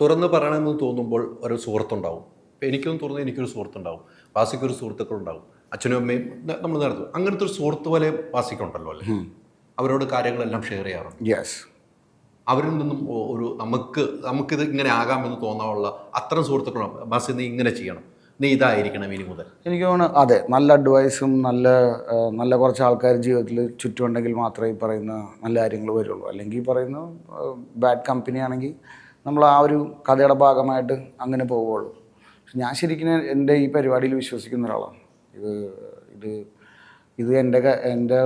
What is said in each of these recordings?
തുറന്ന് പറയണമെന്ന് തോന്നുമ്പോൾ ഒരു സുഹൃത്തുണ്ടാവും. എനിക്കും എനിക്കൊന്നും തുറന്ന് എനിക്കൊരു സുഹൃത്തുണ്ടാവും. വാസിക്കൊരു സുഹൃത്തുക്കളുണ്ടാവും. അച്ഛനും അമ്മയും നമ്മൾ നടത്തും. അങ്ങനത്തെ ഒരു സുഹൃത്ത് പോലെ വാസിക്കുണ്ടല്ലോ അല്ലേ? അവരോട് കാര്യങ്ങളെല്ലാം ഷെയർ ചെയ്യാറുണ്ട്. യെസ് അവരിൽ നിന്നും ഒരു നമുക്ക് നമുക്കിത് ഇങ്ങനെ ആകാമെന്ന് തോന്നാനുള്ള അത്തരം സുഹൃത്തുക്കളാണ് ബാസി നീ ഇങ്ങനെ ചെയ്യണം. നീ ഇതായിരിക്കണം ഇനി മുതൽ. എനിക്ക് തോന്നുന്നു അതെ നല്ല അഡ്വൈസും നല്ല നല്ല കുറച്ച് ആൾക്കാർ ജീവിതത്തിൽ ചുറ്റുമുണ്ടെങ്കിൽ മാത്രമേ ഈ പറയുന്ന നല്ല കാര്യങ്ങൾ വരുള്ളൂ. അല്ലെങ്കിൽ ഈ പറയുന്ന ബാഡ് കമ്പനി ആണെങ്കിൽ നമ്മൾ ആ ഒരു കഥയുടെ ഭാഗമായിട്ട് അങ്ങനെ പോവുകയുള്ളൂ. ഞാൻ ശരിക്കും എന്റെ ഈ പരിപാടിയിൽ വിശ്വസിക്കുന്ന ഒരാളാണ്. ഇത് ഇത് ഇത് എന്റെ എന്റെ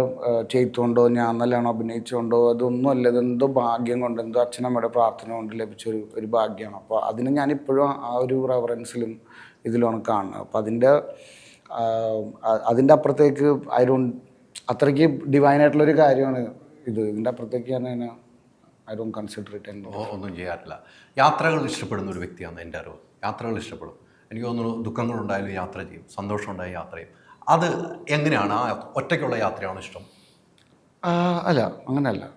ചെയ്തുകൊണ്ടോ ഞാൻ നല്ലോണം അഭിനയിച്ചുകൊണ്ടോ അതൊന്നും അല്ല. ഇതെന്തോ ഭാഗ്യം കൊണ്ട് എന്തോ അച്ഛനമ്മയുടെ പ്രാർത്ഥന കൊണ്ട് ലഭിച്ചൊരു ഒരു ഭാഗ്യമാണ്. അപ്പോൾ അതിന് ഞാനിപ്പോഴും ആ ഒരു റെഫറൻസിലും ഇതിലാണ് കാണുന്നത്. അപ്പോൾ അതിന്റെ അതിന്റെ അപ്പുറത്തേക്ക് ഡോണ്ട് അത്രയ്ക്ക് ഡിവൈനായിട്ടുള്ളൊരു കാര്യമാണ് ഇത്. ഇതിന്റെ അപ്പുറത്തേക്ക് ഞാൻ അതിനെ ഐ ഡോണ്ട് കൺസിഡർ ഇറ്റ് ഒന്നും ചെയ്യാറില്ല. യാത്രകൾ ഇഷ്ടപ്പെടുന്ന ഒരു വ്യക്തിയാണ് എന്റെ അറിവ്. യാത്രകൾ ഇഷ്ടപ്പെടും. എനിക്ക് തോന്നുന്നു ദുഃഖങ്ങളുണ്ടായാലും യാത്ര ചെയ്യും. സന്തോഷമുണ്ടായ യാത്ര ചെയ്യും. അത് എങ്ങനെയാണ്? ആ ഒറ്റയ്ക്കുള്ള യാത്രയാണോ ഇഷ്ടം? അല്ല അങ്ങനെയല്ല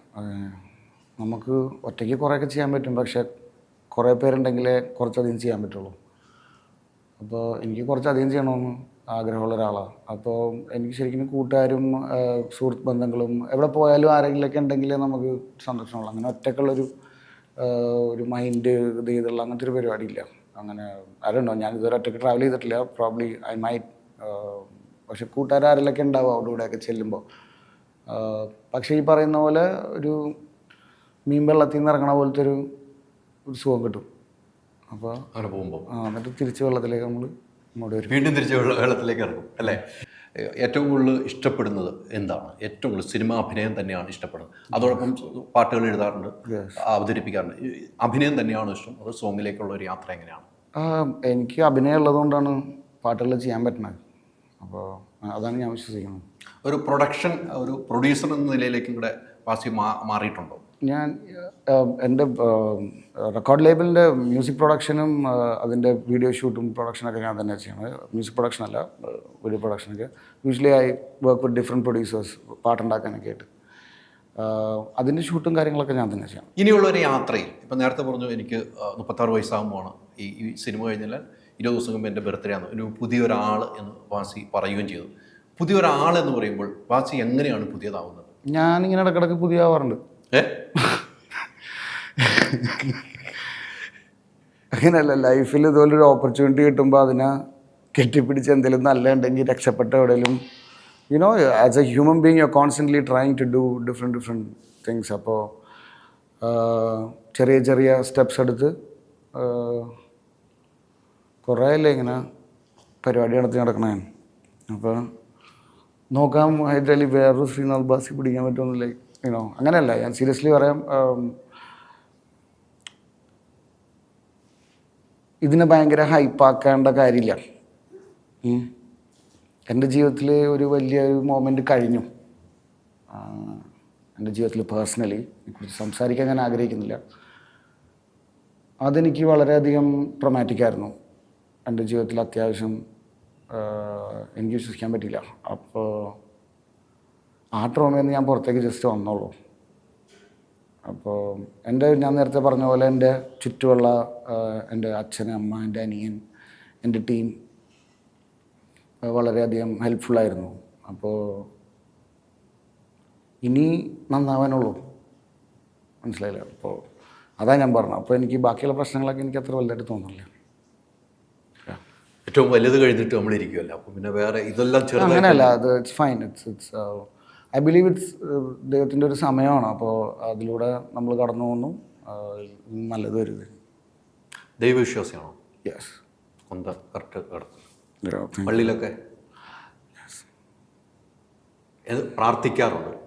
നമുക്ക് ഒറ്റയ്ക്ക് കുറേയൊക്കെ ചെയ്യാൻ പറ്റും. പക്ഷേ കുറേ പേരുണ്ടെങ്കിലേ കുറച്ചധികം ചെയ്യാൻ പറ്റുള്ളൂ. അപ്പോൾ എനിക്ക് കുറച്ചധികം ചെയ്യണമെന്ന് ആഗ്രഹമുള്ള ഒരാളാണ്. അപ്പോൾ എനിക്ക് ശരിക്കും കൂട്ടുകാരും സുഹൃത്ത് ബന്ധങ്ങളും എവിടെ പോയാലും ആരെങ്കിലുമൊക്കെ ഉണ്ടെങ്കിലേ നമുക്ക് സന്തോഷമുള്ളൂ അങ്ങനെ ഒറ്റക്കുള്ളൊരു ഒരു മൈൻഡ് ഇത് ചെയ്തുള്ള അങ്ങനത്തെ ഒരു പരിപാടിയില്ല. അങ്ങനെ ആരുണ്ടോ ഞാൻ ഇതുവരെ ഒറ്റയ്ക്ക് ട്രാവൽ ചെയ്തിട്ടില്ല. പ്രോബ്ലി ഐ മൈ പക്ഷെ കൂട്ടുകാർ ആരെങ്കിലൊക്കെ ഉണ്ടാവും അവിടെ ഇവിടെയൊക്കെ ചെല്ലുമ്പോൾ പക്ഷേ ഈ പറയുന്ന പോലെ ഒരു മീൻ വെള്ളത്തിൽ നിന്ന് ഇറങ്ങണ പോലത്തെ ഒരു ഒരു സുഖം കിട്ടും. അപ്പോൾ അങ്ങനെ പോകുമ്പോൾ ആ എന്നിട്ട് തിരിച്ച് വെള്ളത്തിലേക്ക് നമ്മൾ വീണ്ടും തിരിച്ച് വെള്ള- വെള്ളത്തിലേക്ക് ഇറങ്ങും അല്ലേ? ഏറ്റവും കൂടുതൽ ഇഷ്ടപ്പെടുന്നത് എന്താണ്? ഏറ്റവും കൂടുതൽ സിനിമ അഭിനയം തന്നെയാണ് ഇഷ്ടപ്പെടുന്നത്. അതോടൊപ്പം പാട്ടുകൾ എഴുതാറുണ്ട് അവതരിപ്പിക്കാറുണ്ട്. അഭിനയം തന്നെയാണ് ഇഷ്ടം? അത് സോങ്ങിലേക്കുള്ള ഒരു യാത്ര എങ്ങനെയാണ്? എനിക്ക് അഭിനയം ഉള്ളതുകൊണ്ടാണ് പാട്ടുകൾ ചെയ്യാൻ പറ്റുന്നത്. അപ്പോൾ അതാണ് ഞാൻ വിശ്വസിക്കുന്നത്. ഒരു പ്രൊഡക്ഷൻ ഒരു പ്രൊഡ്യൂസർ എന്ന നിലയിലേക്കും കൂടെ വാസി മാറിയിട്ടുണ്ടോ? ഞാൻ എന്റെ റെക്കോർഡ് ലേബിളിന്റെ മ്യൂസിക് പ്രൊഡക്ഷനും അതിന്റെ വീഡിയോ ഷൂട്ടും പ്രൊഡക്ഷനൊക്കെ ഞാൻ തന്നെ ചെയ്യണത്. മ്യൂസിക് പ്രൊഡക്ഷൻ അല്ല video പ്രൊഡക്ഷനൊക്കെ. Usually I work with different producers പാട്ടുണ്ടാക്കാനൊക്കെ ആയിട്ട്. അതിന്റെ ഷൂട്ടും കാര്യങ്ങളൊക്കെ ഞാൻ തന്നെ ചെയ്യണം. ഇനിയുള്ള ഒരു യാത്രയിൽ ഇപ്പം നേരത്തെ പറഞ്ഞു എനിക്ക് മുപ്പത്താറ് വയസ്സാകുമ്പോഴാണ് ഈ ഈ സിനിമ കഴിഞ്ഞാൽ ഇരുപത് ദിവസം മുമ്പ് എന്റെ ബർത്ത്ഡേ ആണ്. ഒരു പുതിയൊരാൾ എന്ന് വാസി പറയുകയും ചെയ്തു. പുതിയൊരാൾ എന്ന് പറയുമ്പോൾ വാസി എങ്ങനെയാണ് പുതിയതാവുന്നത്? ഞാനിങ്ങനെ ഇടക്കിടക്ക് പുതിയ ആവാറുണ്ട് ഏ അങ്ങനെയല്ല ലൈഫിൽ ഇതുപോലൊരു ഓപ്പർച്യൂണിറ്റി കിട്ടുമ്പോൾ അതിനെ കെട്ടിപ്പിടിച്ച് എന്തെങ്കിലും നല്ല ഉണ്ടെങ്കിൽ രക്ഷപ്പെട്ട എവിടെയും you know as a human being you constantly trying to do different different things അപ്പോൾ ചെറിയ ചെറിയ സ്റ്റെപ്സ് എടുത്ത് കുറേ അല്ലേ ഇങ്ങനെ പരിപാടി നടത്തി നടക്കണേ. അപ്പോൾ നോക്കാം ഹൈദരാലി വേറൊരു ശ്രീനാഥ് ബാസി പിടിക്കാൻ പറ്റുമെന്നില്ല യുനോ അങ്ങനെയല്ല. ഞാൻ സീരിയസ്ലി പറയാം ഇതിനെ ഭയങ്കര ഹൈപ്പാക്കേണ്ട കാര്യമില്ല. എന്റെ ജീവിതത്തിൽ ഒരു വലിയൊരു മൊമെന്റ് കഴിഞ്ഞു. എന്റെ ജീവിതത്തിൽ പേഴ്സണലി ഇതിനെക്കുറിച്ച് സംസാരിക്കാൻ ഞാൻ ആഗ്രഹിക്കുന്നില്ല. അതെനിക്ക് വളരെയധികം ട്രൊമാറ്റിക് ആയിരുന്നു. എന്റെ ജീവിതത്തിൽ അത്യാവശ്യം എനിക്ക് വിശ്വസിക്കാൻ പറ്റില്ല അപ്പോൾ ആ ട്രോമയിൽ നിന്ന് ഞാൻ പുറത്തേക്ക് ജസ്റ്റ് വന്നോളൂ. അപ്പോൾ എന്റെ ഞാൻ നേരത്തെ പറഞ്ഞ പോലെ എന്റെ ചുറ്റുമുള്ള എന്റെ അച്ഛൻ അമ്മ എന്റെ അനിയൻ എന്റെ ടീം വളരെയധികം ഹെൽപ്ഫുള്ളായിരുന്നു അപ്പോൾ ഇനി നന്നാവാനുള്ളൂ. മനസ്സിലായില്ല? അപ്പോൾ അതാ ഞാൻ പറഞ്ഞത്. അപ്പോൾ എനിക്ക് ബാക്കിയുള്ള പ്രശ്നങ്ങളൊക്കെ എനിക്ക് അത്ര വലുതായിട്ട് തോന്നുന്നില്ല. ഏറ്റവും വലുത് കഴിഞ്ഞിട്ട് നമ്മൾ ഇരിക്കുമല്ലോ അപ്പോൾ പിന്നെ വേറെ ഇതെല്ലാം അങ്ങനെയല്ല അത് it's fine it's it's I believe it's ദൈവത്തിന്റെ ഒരു സമയമാണ്. അപ്പോൾ അതിലൂടെ നമ്മൾ കടന്നു പോകുന്നു. നല്ലത് വരുത് ദൈവവിശ്വാസിയാണോ? യെസ് എന്താ കറക്റ്റ് പള്ളിയിലൊക്കെ? പ്രാർത്ഥിക്കാറുണ്ട്?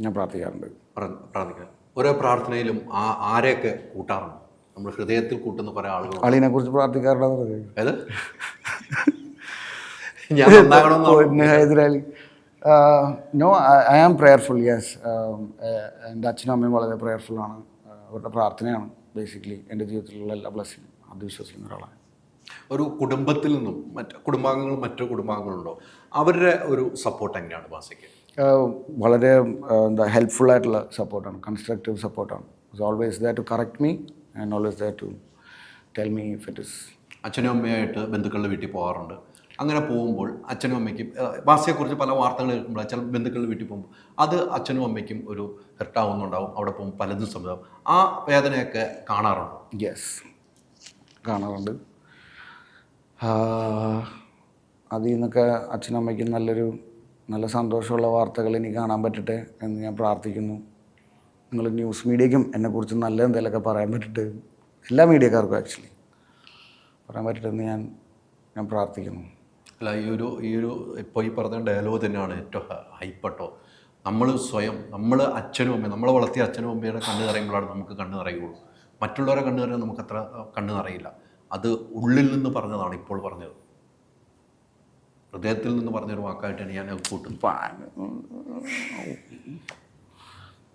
ഞാൻ പ്രാർത്ഥിക്കാറുണ്ട്. പ്ര- പ്രാർത്ഥിക്കാൻ ഓരോ പ്രാർത്ഥനയിലും ആ ആരെയൊക്കെ കൂട്ടാറുണ്ട്? നമ്മൾ ഹൃദയത്തിൽ കൂട്ടുന്ന പല ആളുകൾ അളിനെ കുറിച്ച് പ്രാർത്ഥിക്കാറുണ്ടെന്ന് ഞാൻ നന്നാകണമെന്ന് Hyderali. No I am prayerful yes എന്റെ അച്ഛനും അമ്മയും വളരെ പ്രെയർഫുള്ളാണ് അവരുടെ പ്രാർത്ഥനയാണ് ബേസിക്കലി എന്റെ ജീവിതത്തിലുള്ള എല്ലാ ബ്ലെസ്സിങ്ങും അത് വിശ്വസിക്കുന്ന ഒരാളാണ്. ഒരു കുടുംബത്തിൽ നിന്നും മറ്റ് കുടുംബാംഗങ്ങൾ മറ്റു കുടുംബാംഗങ്ങളുണ്ടോ? അവരുടെ ഒരു സപ്പോർട്ട് എങ്ങനെയാണ് ബാസയ്ക്ക് വളരെ ആഹ് എന്താ ഹെൽപ്ഫുൾ ആയിട്ടുള്ള സപ്പോർട്ടാണ് കൺസ്ട്രക്റ്റീവ് സപ്പോർട്ടാണ് it's always there to correct me and always there to tell me if it is അച്ഛനും അമ്മയായിട്ട് ബന്ധുക്കളുടെ വീട്ടിൽ പോകാറുണ്ട്. അങ്ങനെ പോകുമ്പോൾ അച്ഛനും അമ്മയ്ക്കും ഏഹ്, ഭാഷയെക്കുറിച്ച് പല വാർത്തകൾ കേൾക്കുമ്പോൾ ചില ബന്ധുക്കളുടെ വീട്ടിൽ പോകുമ്പോൾ അത് അച്ഛനും അമ്മയ്ക്കും ഒരു ഹെർട്ടാവുന്നുണ്ടാവും. അവിടെ പോകുമ്പോൾ പലതും സംഭവം. ആ വേദനയൊക്കെ കാണാറുണ്ട്? യെസ് കാണാറുണ്ട്. അതിൽ നിന്നൊക്കെ അച്ഛനമ്മയ്ക്കും നല്ലൊരു നല്ല സന്തോഷമുള്ള വാർത്തകൾ ഇനി കാണാൻ പറ്റട്ടെ എന്ന് ഞാൻ പ്രാർത്ഥിക്കുന്നു. നിങ്ങൾ ന്യൂസ് മീഡിയയ്ക്കും എന്നെക്കുറിച്ച് നല്ല എന്തെങ്കിലുമൊക്കെ പറയാൻ പറ്റട്ടെ. എല്ലാ മീഡിയക്കാർക്കും ആക്ച്വലി പറയാൻ പറ്റട്ടെ എന്ന് ഞാൻ ഞാൻ പ്രാർത്ഥിക്കുന്നു. അല്ല ഈ ഒരു ഈ ഒരു ഇപ്പോൾ ഈ പറഞ്ഞ ഡയലോഗ് തന്നെയാണ് ഏറ്റവും ഹൈപ്പട്ടോ നമ്മൾ സ്വയം നമ്മൾ അച്ഛനും അമ്മയും നമ്മളെ വളർത്തിയ അച്ഛനും അമ്മയുടെ കണ്ണ് നിറയുമ്പോഴാണ് നമുക്ക് കണ്ണ് നിറയുള്ളൂ. മറ്റുള്ളവരെ കണ്ണ് നിറയാൻ നമുക്ക് അത്ര കണ്ണ് നിറയില്ല. അത് ഉള്ളിൽ നിന്ന് പറഞ്ഞതാണ് ഇപ്പോൾ പറഞ്ഞത്. ഹൃദയത്തിൽ നിന്ന് പറഞ്ഞൊരു വാക്കായിട്ടാണ് ഞാൻ കൂട്ടും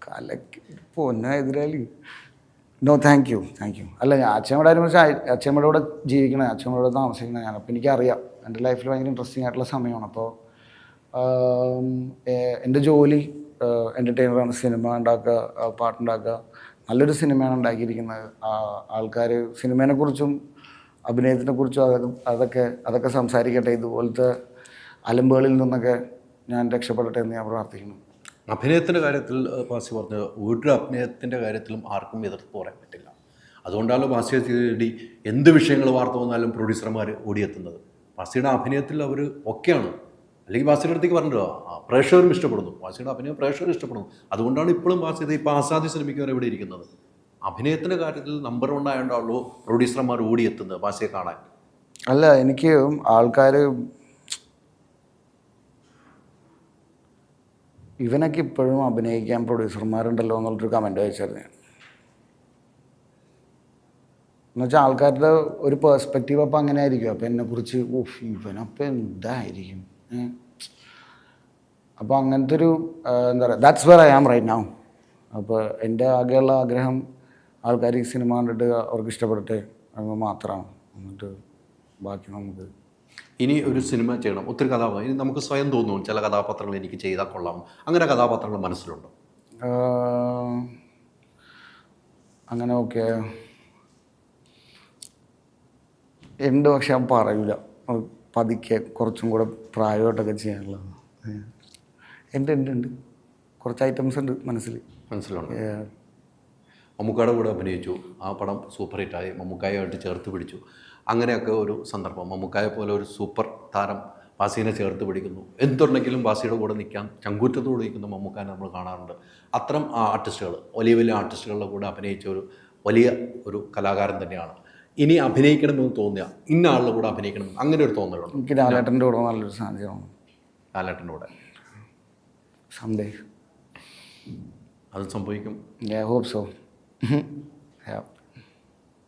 കലക്ക് എതിരാളി. No thank you thank you അല്ല അച്ഛമ്മയുടെ കാര്യം വെച്ചാൽ അച്ഛമ്മയുടെ കൂടെ ജീവിക്കണേ അച്ഛമ്മയുടെ താമസിക്കണേ ഞാൻ അപ്പം എനിക്കറിയാം. എന്റെ ലൈഫിൽ ഭയങ്കര ഇൻട്രസ്റ്റിംഗ് ആയിട്ടുള്ള സമയമാണ്. അപ്പോൾ എന്റെ ജോലി എന്റർടൈനറാണ് സിനിമ ഉണ്ടാക്കുക പാട്ടുണ്ടാക്കുക നല്ലൊരു സിനിമയാണ് ഉണ്ടാക്കിയിരിക്കുന്നത്. ആൾക്കാർ സിനിമേനെക്കുറിച്ചും അഭിനയത്തിനെക്കുറിച്ചും അതൊക്കെ അതൊക്കെ അതൊക്കെ സംസാരിക്കട്ടെ. ഇതുപോലത്തെ അലമ്പുകളിൽ നിന്നൊക്കെ ഞാൻ രക്ഷപ്പെടട്ടെ എന്ന് ഞാൻ പ്രാർത്ഥിക്കുന്നു. അഭിനയത്തിന്റെ കാര്യത്തിൽ പാസി പറഞ്ഞത് ഒരു അഭിനയത്തിന്റെ കാര്യത്തിലും ആർക്കും എതിർത്ത് പറയാൻ പറ്റില്ല. അതുകൊണ്ടാണല്ലോ തേടി എന്ത് വിഷയങ്ങൾ വാർത്ത വന്നാലും പ്രൊഡ്യൂസർമാർ ഓടിയെത്തുന്നത്? ബാസിയുടെ അഭിനയത്തിൽ അവർ ഒക്കെയാണ്. അല്ലെങ്കിൽ വാസിയുടെ അടുത്തേക്ക് പറഞ്ഞിട്ടോ പ്രേക്ഷകരും ഇഷ്ടപ്പെടുന്നു. വാസിയുടെ അഭിനയം പ്രേക്ഷകർ ഇഷ്ടപ്പെടുന്നു. അതുകൊണ്ടാണ് ഇപ്പോഴും വാസിയത് ഇപ്പോൾ ആസാദി സിനിമയ്ക്ക് വരെ ഇവിടെ ഇരിക്കുന്നത്. അഭിനയത്തിന്റെ കാര്യത്തിൽ നമ്പർ വൺ ആയതുകൊണ്ടാണല്ലോ പ്രൊഡ്യൂസർമാർ ഓടിയെത്തുന്നത് വാസിയെ കാണാൻ. അല്ല എനിക്ക് ആൾക്കാർ ഇവനൊക്കെ ഇപ്പോഴും അഭിനയിക്കാൻ പ്രൊഡ്യൂസർമാരുണ്ടല്ലോ എന്നുള്ളൊരു കമന്റ് അയച്ചായിരുന്നു ഞാൻ. എന്നുവെച്ചാൽ ആൾക്കാരുടെ ഒരു പേഴ്സ്പെക്റ്റീവ് അപ്പം അങ്ങനെ ആയിരിക്കും അപ്പം എന്നെക്കുറിച്ച് ഓഫ് ഇവനപ്പം എന്തായിരിക്കും? അപ്പോൾ അങ്ങനത്തെ ഒരു എന്താ പറയുക that's where I am right now അപ്പോൾ എന്റെ ആകെയുള്ള ആഗ്രഹം ആൾക്കാർ ഈ സിനിമ കണ്ടിട്ട് അവർക്ക് ഇഷ്ടപ്പെടട്ടെ അങ്ങ് മാത്രമാണ്. എന്നിട്ട് ബാക്കി നമുക്ക് ഇനി ഒരു സിനിമ ചെയ്യണം. ഒത്തിരി കഥാപാത്രം. ഇനി നമുക്ക് സ്വയം തോന്നും ചില കഥാപാത്രങ്ങൾ എനിക്ക് ചെയ്താൽ കൊള്ളാം. അങ്ങനെ കഥാപാത്രങ്ങൾ മനസ്സിലുണ്ടോ? അങ്ങനെ ഓക്കെ ഉണ്ട് പക്ഷെ ഞാൻ പറയൂല. പതുക്കെ കുറച്ചും കൂടെ പ്രായമായിട്ടൊക്കെ ചെയ്യാനുള്ളത് ഉണ്ട് ഉണ്ട് ഉണ്ട് കുറച്ച് ഐറ്റംസ് ഉണ്ട് മനസ്സിൽ. മനസ്സിലുണ്ട്. മമ്മൂക്കയുടെ കൂടെ അഭിനയിച്ചു. ആ പടം സൂപ്പർ ഹിറ്റായി മമ്മൂക്കായുമായിട്ട് ചേർത്ത് പിടിച്ചു. അങ്ങനെയൊക്കെ ഒരു സന്ദർഭം. മമ്മൂക്കായെ പോലെ ഒരു സൂപ്പർ താരം ബാസീനെ ചേർത്ത് പിടിക്കുന്നു. എന്തുണ്ടെങ്കിലും ബാസിയുടെ കൂടെ നിൽക്കാൻ ചങ്കൂറ്റത്തോടെ നിൽക്കുന്ന മമ്മൂക്കാനെ നമ്മൾ കാണാറുണ്ട്. അത്തരം ആർട്ടിസ്റ്റുകൾ വലിയ വലിയ ആർട്ടിസ്റ്റുകളുടെ കൂടെ അഭിനയിച്ച ഒരു വലിയ ഒരു കലാകാരൻ തന്നെയാണ് ഇനി അഭിനയിക്കണമെന്ന് തോന്നിയ ഇന്ന ആളുടെ കൂടെ അഭിനയിക്കണം അങ്ങനെ ഒരു തോന്നലുണ്ട്? എനിക്ക് ലാലേട്ടന്റെ കൂടെ നല്ലൊരു സാധ്യതയാണ് ലാലേട്ടന്റെ കൂടെ. സംഡേ അത് സംഭവിക്കും. ഐ ഹോപ്പ് സോ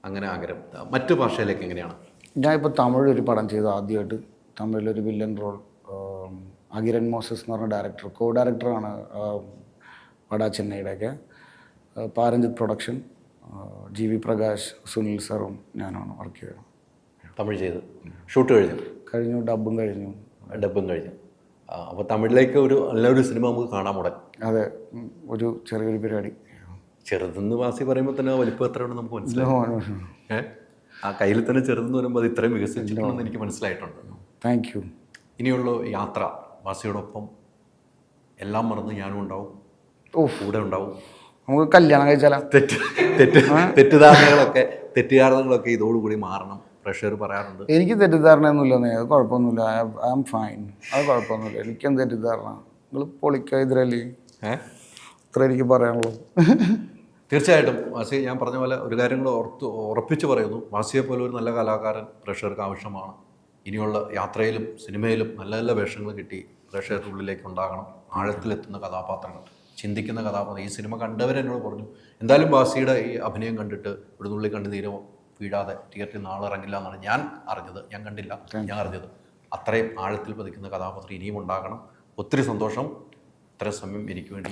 അങ്ങനെ ആഗ്രഹം. മറ്റു ഭാഷയിലേക്ക് എങ്ങനെയാണ്? ഞാനിപ്പോൾ തമിഴ് ഒരു പടം ചെയ്തു ആദ്യമായിട്ട്. തമിഴിലൊരു വില്ലൻ റോൾ അകിരൻ മോസസ് എന്ന് പറഞ്ഞ ഡയറക്ടർ കോ ഡയറക്ടറാണ് Vada ചെന്നൈയുടെയൊക്കെ Pa Ranjith production G V Prakash Sunil സാറും ഞാനാണ് വർക്ക് ചെയ്തത്. തമിഴ് ചെയ്ത്. ഷൂട്ട് കഴിഞ്ഞു. കഴിഞ്ഞു ഡബും കഴിഞ്ഞു. ഡബും കഴിഞ്ഞു. അപ്പോൾ തമിഴിലേക്ക് ഒരു നല്ലൊരു സിനിമ നമുക്ക് കാണാൻ മുടൻ അതെ ഒരു ചെറിയൊരു പരിപാടി. ചെറുതെന്ന് വാസി പറയുമ്പോൾ തന്നെ വലിപ്പം എത്രയുണ്ട് നമുക്ക് മനസ്സിലാവും ഏ? ആ കയ്യിൽ തന്നെ ചെറുതെന്ന് പറയുമ്പോൾ അത് ഇത്രയും വികസിച്ചിട്ടുണ്ടെന്ന് എനിക്ക് മനസ്സിലായിട്ടുണ്ട്. താങ്ക് യു ഇനിയുള്ള യാത്ര വാസിയോടൊപ്പം എല്ലാം മറന്ന് ഞാനും ഉണ്ടാവും. ഓ കൂടെ ഉണ്ടാവും. നമുക്ക് കല്യാണം കഴിച്ചാലോ? തെറ്റ് തെറ്റ് തെറ്റിദ്ധാരണകളൊക്കെ തെറ്റിദ്ധാരണകളൊക്കെ ഇതോടുകൂടി മാറണം പ്രഷർ പറയാറുണ്ട്. എനിക്ക് തെറ്റിദ്ധാരണയൊന്നുമില്ല അത് കുഴപ്പമൊന്നുമില്ല. ഐ ആം ഫൈൻ അത് കുഴപ്പമൊന്നുമില്ല. എനിക്കും തെറ്റിദ്ധാരണ. നിങ്ങൾ പൊളിക്കുക ഇതിരല്ലേ ഇത്ര എനിക്ക് പറയാനുള്ളൂ. തീർച്ചയായിട്ടും വാസി ഞാൻ പറഞ്ഞ പോലെ ഒരു കാര്യങ്ങൾ കൂടെ ഓർത്ത് ഉറപ്പിച്ച് പറയുന്നു. വാസിയെ പോലെ ഒരു നല്ല കലാകാരൻ പ്രേക്ഷകർക്ക് ആവശ്യമാണ്. ഇനിയുള്ള യാത്രയിലും സിനിമയിലും നല്ല നല്ല വേഷങ്ങൾ കിട്ടി പ്രഷറിനുള്ളിലേക്ക് ഉണ്ടാകണം. ആഴത്തിലെത്തുന്ന കഥാപാത്രങ്ങൾ. ചിന്തിക്കുന്ന കഥാപാത്രം. ഈ സിനിമ കണ്ടവരെന്നോട് പറഞ്ഞു എന്തായാലും ബാസിയുടെ ഈ അഭിനയം കണ്ടിട്ട് ഇവിടുന്നുള്ളിൽ തീരെ വീഴാതെ തിയേറ്ററിൽ നാളെ ഇറങ്ങില്ല എന്നാണ് ഞാൻ അറിഞ്ഞത്. ഞാൻ കണ്ടില്ല. ഞാൻ അറിഞ്ഞത്. അത്രയും ആഴത്തിൽ പതിക്കുന്ന കഥാപാത്രം ഇനിയും ഉണ്ടാകണം. ഒത്തിരി സന്തോഷം. ഇത്രയും സമയം എനിക്ക് വേണ്ടി.